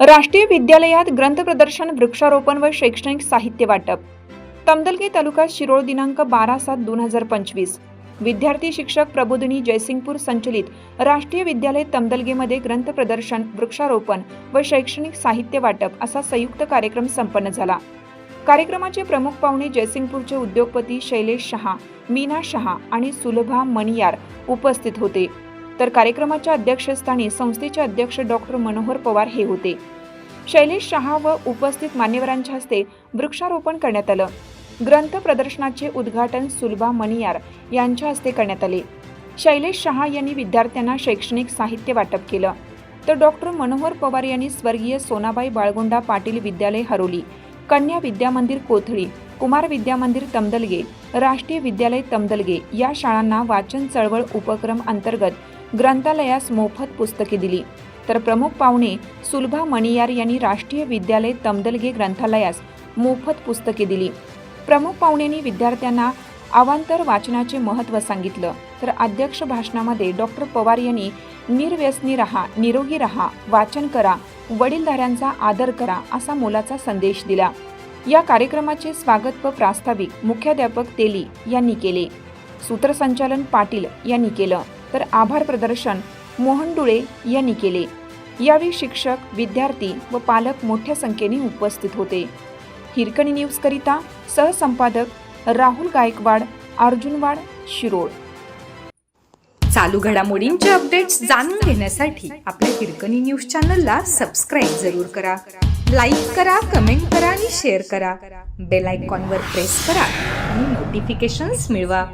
राष्ट्रीय विद्यालयात ग्रंथ प्रदर्शन वृक्षारोपण व शैक्षणिक साहित्य वाटप. तमदलगे तालुका शिरोळ दिनांक बारा सात दोन हजार पंचवीस. विद्यार्थी शिक्षक प्रबोधिनी जयसिंगपूर संचलित राष्ट्रीय विद्यालय तमदलगेमध्ये ग्रंथ प्रदर्शन वृक्षारोपण व शैक्षणिक साहित्य वाटप असा संयुक्त कार्यक्रम संपन्न झाला. कार्यक्रमाचे प्रमुख पाहुणे जयसिंगपूरचे उद्योगपती शैलेश शहा मीना शहा आणि सुलभा मणियार उपस्थित होते. तर कार्यक्रमाच्या अध्यक्षस्थानी संस्थेचे अध्यक्ष डॉक्टर मनोहर पवार हे होते. शैलेश शहा व उपस्थित मान्यवरांच्या हस्ते वृक्षारोपण करण्यात आलं. ग्रंथ प्रदर्शनाचे उद्घाटन सुलभा मणियार यांच्या हस्ते करण्यात आले. शैलेश शहा यांनी विद्यार्थ्यांना शैक्षणिक साहित्य वाटप केलं. तर डॉक्टर मनोहर पवार यांनी स्वर्गीय सोनाबाई बाळगोंडा पाटील विद्यालय हरोली कन्या विद्यामंदिर कोथळी कुमार विद्यामंदिर तमदलगे राष्ट्रीय विद्यालय तमदलगे या शाळांना वाचन चळवळ उपक्रम अंतर्गत ग्रंथालयास मोफत पुस्तके दिली. तर प्रमुख पाहुणे सुलभा मणियार यांनी राष्ट्रीय विद्यालय तमदलगे ग्रंथालयास मोफत पुस्तके दिली. प्रमुख पाहुण्यांनी विद्यार्थ्यांना अवांतर वाचनाचे महत्त्व सांगितलं. तर अध्यक्ष भाषणामध्ये डॉक्टर पवार यांनी निर्व्यसनी रहा निरोगी रहा वाचन करा वडीलधाऱ्यांचा आदर करा असा मोलाचा संदेश दिला. या कार्यक्रमाचे स्वागत व प्रास्ताविक मुख्याध्यापक तेली यांनी केले. सूत्रसंचालन पाटील यांनी केलं. तर आभार प्रदर्शन मोहन डुळे यांनी केले. यावेळी शिक्षक विद्यार्थी व पालक मोठ्या संख्येने उपस्थित होते. हिरकणी न्यूजकरिता सहसंपादक राहुल गायकवाड अर्जुनवाड शिरोळ. चालू घडामोडींचे अपडेट्स जाणून घेण्यासाठी आपल्या हिरकणी न्यूज चॅनलला सबस्क्राईब जरूर करा. लाईक करा कमेंट करा आणि शेअर करा. बेल आयकॉनवर प्रेस करा आणि नोटिफिकेशन्स मिळवा.